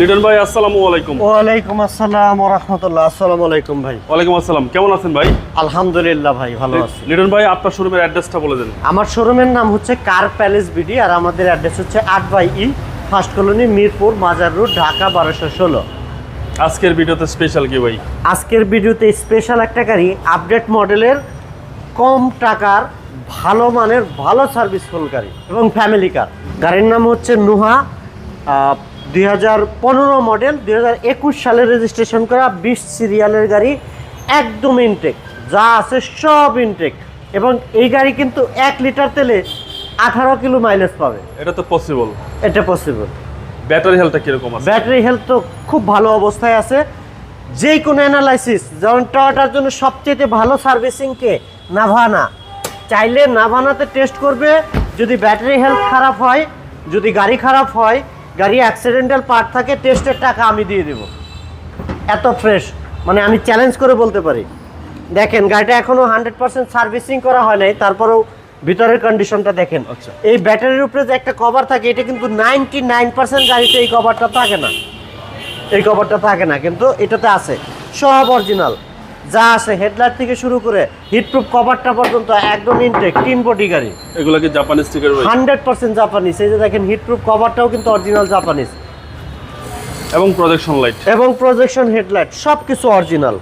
লিটন ভাই আসসালামু আলাইকুম। ওয়ালাইকুম আসসালাম রহমতুল্লাহ। আসসালামু আলাইকুম ভাই। ওয়ালাইকুম আসসালাম। কেমন আছেন ভাই? আলহামদুলিল্লাহ ভাই ভালো আছি। লিটন ভাই আপনার শোরুমের অ্যাড্রেসটা বলে দেন। আমার শোরুমের নাম হচ্ছে কার প্যালেস বিডি আর আমাদের অ্যাড্রেস হচ্ছে আট by E first colony Mirpur Mazar road Dhaka বারোশো ষোলো। আজকের ভিডিওতে স্পেশাল কি ভাই? আজকের ভিডিওতে স্পেশাল একটা গাড়ি আপডেট মডেলের কম টাকার ভালো মানের ভালো সার্ভিসফুল গাড়ি এবং ফ্যামিলি কার গাড়ির নাম হচ্ছে নুহা দুই হাজার পনেরো মডেল দুই হাজার একুশ সালে রেজিস্ট্রেশন করা বিশ সিরিয়ালের গাড়ি একদম ইনটেক যা আছে সব ইনটেক এবং এই গাড়ি কিন্তু এক লিটার তেলে আঠারো কিলো মাইলেজ পাবে। এটা তো পসিবল এটা পসিবল ব্যাটারি হেলথটা কীরকম আছে? ব্যাটারি হেলথ তো খুব ভালো অবস্থায় আছে। যে কোনো অ্যানালাইসিস যেমন টয়োটার জন্য সবচেয়ে ভালো সার্ভিসিং কে? নাভানা চাইলে নাভানাতে টেস্ট করবে। যদি ব্যাটারি হেলথ খারাপ হয় যদি গাড়ি খারাপ হয় গাড়ি অ্যাক্সিডেন্টাল পার্ট থাকে টেস্টের টাকা আমি দিয়ে দেব। এত ফ্রেশ মানে আমি চ্যালেঞ্জ করে বলতে পারি। দেখেন গাড়িটা এখনও হান্ড্রেড পার্সেন্ট সার্ভিসিং করা হয় নাই তারপরেও ভিতরের কন্ডিশনটা দেখেন। আচ্ছা। এই ব্যাটারির উপরে যে একটা কভার থাকে এটা কিন্তু নাইনটি নাইন পার্সেন্ট গাড়িতে এই কভারটা থাকে না। এই কভারটা থাকে না কিন্তু এটাতে আছে। সব অরিজিনাল যা আছে হেডলাইট থেকে শুরু করে হিটপ্রুফ কভারটা পর্যন্ত একদম ইনটেক তিন বডি গাড়ি। এগুলো কি জাপানি স্টিকার ভাই হান্ড্রেড পার্সেন্ট জাপানিজ এই যে দেখেন হিটপ্রুফ কভারটাও কিন্তু অরিজিনাল জাপানিজ এবং প্রজেকশন লাইট এবং প্রজেকশন হেডলাইট সব কিছু অরিজিনাল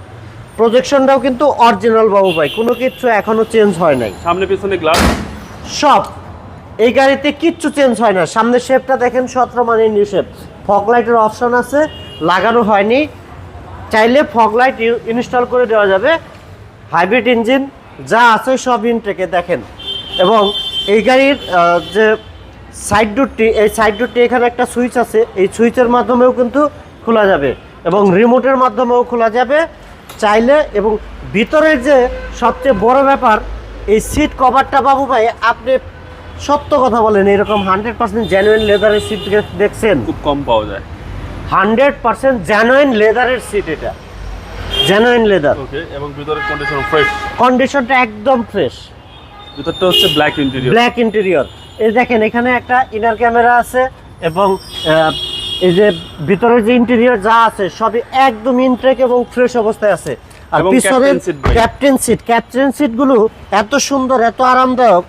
প্রজেকশনটাও কিন্তু অরিজিনাল বাবু ভাই কোনো কিছু এখনও চেঞ্জ হয় নাই। সামনে পিছনে গ্লাস সব। এই গাড়িতে কিচ্ছু চেঞ্জ হয় না। সামনের শেপটা দেখেন সতেরো মানে নিউ শেপ ফগ লাইটের অপশন আছে লাগানো হয়নি। চাইলে ফগ লাইট ইনস্টল করে দেওয়া যাবে। হাইব্রিড ইঞ্জিন যা আছে সব ইনটেকে দেখেন। এবং এই গাড়ির যে সাইড ডোরটি এই সাইড ডোরটি এখানে একটা সুইচ আছে। এই সুইচের মাধ্যমেও কিন্তু খোলা যাবে এবং রিমোটের মাধ্যমেও খোলা যাবে। চাইলে এবং ভিতরের যে সবচেয়ে বড় ব্যাপার, এই সিট কভারটা বাবু ভাই, আপনি সত্য কথা বলেন, এরকম হান্ড্রেড পার্সেন্ট জেনুইন লেদারের সিট দেখছেন? খুব কম পাওয়া যায়। হান্ড্রেড পার্সেন্ট জেনুইন লেদারের সিট এটা। জেনুইন লেদার ওকে এবং ভিতরের কন্ডিশন ফ্রেশ কন্ডিশনটা একদম ফ্রেশ ভিতরটা হচ্ছে ব্ল্যাক ইন্টেরিয়র ব্ল্যাক ইন্টেরিয়র এই দেখেন এখানে একটা ইনার ক্যামেরা আছে এবং এই যে ভিতরের যে ইন্টেরিয়র যা আছে সবই একদম ইনট্রেক এবং ফ্রেশ অবস্থায় আছে। আর পিছনের ক্যাপ্টেন সিট ক্যাপ্টেন সিটগুলো এত সুন্দর এত আরামদায়ক।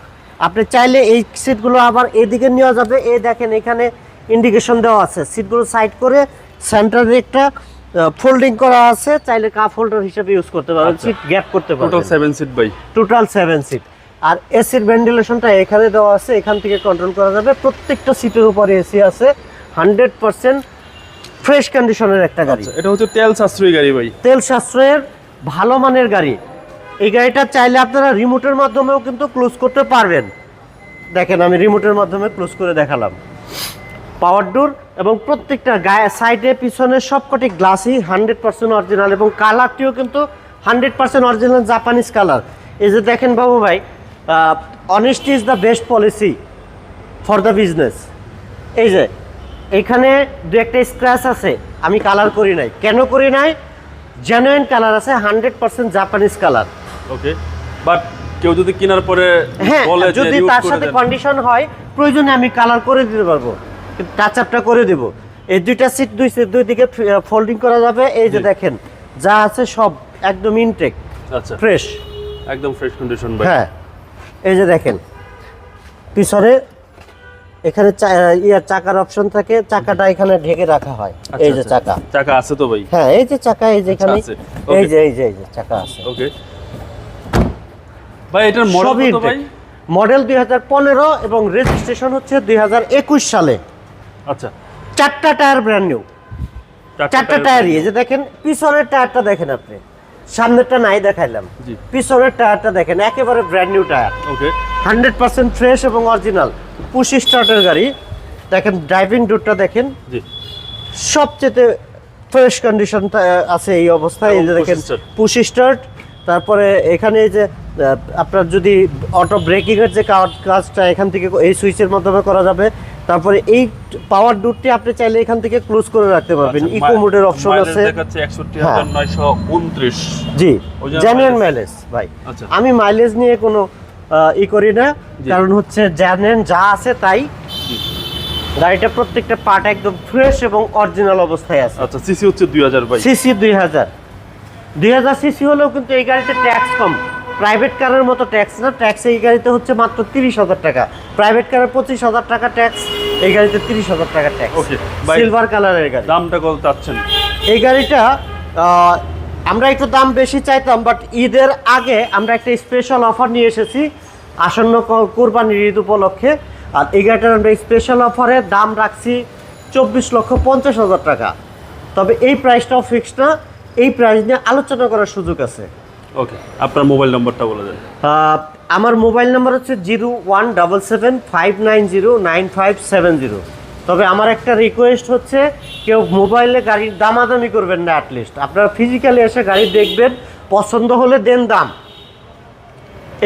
আপনি চাইলে এই সিটগুলো আবার এদিকে নেওয়া যাবে। এই দেখেন এখানে ইন্ডিকেশন দেওয়া আছে। সিটগুলো সাইড করে সেন্টারে একটা ফোল্ডিং করা আছে। চাইলে কাপ হোল্ডার হিসেবে ইউজ করতে পারবেন আচ্ছা। সিট গ্যাপ করতে পারবেন। টোটাল পারবেন সেভেন সিট ভাই টোটাল সেভেন সিট আর এসির ভেন্টিলেশনটা এখানে দেওয়া আছে এখান থেকে কন্ট্রোল করা যাবে। প্রত্যেকটা সিটের উপরে এসি আছে। হান্ড্রেড পার্সেন্ট ফ্রেশ কন্ডিশনের একটা গাড়ি। আচ্ছা, এটা হচ্ছে তেল সাশ্রয়ী গাড়ি ভাই। তেল সাশ্রয়ের ভালো মানের গাড়ি। এই গাড়িটা চাইলে আপনারা রিমোটের মাধ্যমেও কিন্তু ক্লোজ করতে পারবেন। দেখেন আমি রিমোটের মাধ্যমে ক্লোজ করে দেখালাম। পাওয়ার ডোর এবং প্রত্যেকটা গায়ে সাইডে পিছনে সবকটি গ্লাসই হান্ড্রেড পার্সেন্ট অরিজিনাল এবং কালারটিও কিন্তু hundred percent original Japanese colour. এই যে দেখেন বাবু ভাই honesty is the best policy for the business এই যে এখানে দু একটা স্ক্র্যাচ আছে আমি কালার করি নাই। কেন করি নাই? জেনুইন কালার আছে hundred percent Japanese colour okay but কেউ যদি কেনার পরে হ্যাঁ যদি তার সাথে কন্ডিশন হয় প্রয়োজনে আমি কালার করে দিতে পারব। টাচ আপটা করে দেবো। এই দুইটা সিট দুই সিট দুই দিকে ফোল্ডিং করা যাবে। এই যে দেখেন যা আছে সব একদম ইনটেক আচ্ছা। ফ্রেশ একদম ফ্রেশ কন্ডিশন ভাই হ্যাঁ। এই যে দেখেন পিছনে এখানে ইয়ার চাকার অপশন থাকে চাকাটা এখানে ঢেকে রাখা হয়। আচ্ছা, এই যে আচ্ছা। চাকা। চাকা আছে তো ভাই? হ্যাঁ এই যে চাকা এই যে এখানে এই যে এই যে এই যে চাকা আছে। ওকে ভাই এটার মডেল কত ভাই? মডেল দুই হাজার পনেরো এবং রেজিস্ট্রেশন হচ্ছে দুই হাজার একুশ সালে। আচ্ছা। চারটা টায়ার ব্র্যান্ড নিউ চারটা টায়ারই এই যে দেখেন পিছনের টায়ারটা দেখেন আপনি। সামনেরটা নাই দেখাইলাম। জি। পিছনের টায়ারটা দেখেন একেবারে brand new tyre. Okay. Hundred percent fresh এবং অরিজিনাল পুশ স্টার্টের গাড়ি। দেখেন ড্রাইভিং ডোরটা দেখেন। জি। সবচেয়ে ফ্রেশ কন্ডিশন আছে এই অবস্থায়। এই যে দেখেন। Push start. তারপরে এখানে এই যে আপনার যদি অটো ব্রেকিং এর যে কাজ- কাজটা এখান থেকে এই সুইচের মাধ্যমে করা যাবে তারপরে এই পাওয়ার ডুটটি আপনি চাইলে এখান থেকে ক্লোজ করে রাখতে পারবেন। ইকো মোডের অপশন আছে। হ্যাঁ। জি জেনুইন মাইলেজ ভাই। আচ্ছা। আমি মাইলেজ নিয়ে কোনো ই করি না। কারণ হচ্ছে জেনুইন যা আছে তাই। গাড়িটা প্রত্যেকটা পার্ট একদম ফ্রেশ এবং অরিজিনাল অবস্থায় আছে। আচ্ছা সিসি হচ্ছে দুই হাজার ভাই। সিসি দুই হাজার। দুই হাজার সিসি হলেও কিন্তু এই গাড়িতে ট্যাক্স কম। প্রাইভেট কারের মতো ট্যাক্স না ট্যাক্স এই গাড়িতে হচ্ছে মাত্র তিরিশ হাজার টাকা। প্রাইভেট কারের পঁচিশ হাজার টাকা ট্যাক্স এই গাড়িতে তিরিশ হাজার টাকা ট্যাক্স সিলভার কালারের গাড়ি। দামটা কত চাচ্ছেন? এই গাড়িটা আমরা একটু দাম বেশি চাইতাম বাট ঈদের আগে আমরা একটা স্পেশাল অফার নিয়ে এসেছি আসন্ন কোরবানির ঈদ উপলক্ষে। আর এই গাড়িটার আমরা স্পেশাল অফারে দাম রাখছি চব্বিশ লক্ষ পঞ্চাশ হাজার টাকা। তবে এই প্রাইসটাও ফিক্সড না এই প্রাইস নিয়ে আলোচনা করার সুযোগ আছে। ওকে আপনার মোবাইল নাম্বারটা বলে দেন। আমার মোবাইল নাম্বার হচ্ছে zero one double seven five nine zero nine five seven zero. তবে আমার একটা রিকোয়েস্ট হচ্ছে কেউ মোবাইলে গাড়ির দামাদামি করবেন না অ্যাটলিস্ট আপনারা ফিজিক্যালি এসে গাড়ি দেখবেন পছন্দ হলে দেন দাম।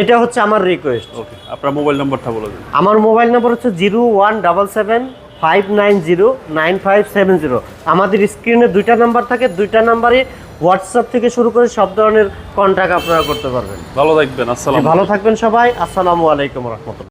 এটা হচ্ছে আমার রিকোয়েস্ট ওকে আপনার মোবাইল নাম্বারটা বলে দিন। আমার মোবাইল নাম্বার হচ্ছে zero one double seven five nine zero nine five seven zero. আমাদের স্ক্রিনে দুইটা নাম্বার থাকে দুইটা নাম্বারে হোয়াটসঅ্যাপ থেকে শুরু করে সব ধরনের কন্ট্যাক্ট আপনারা করতে পারবেন। ভালো থাকবেন আসসালাম ভালো থাকবেন সবাই আসসালামু আলাইকুম রহমতুল্লাহ।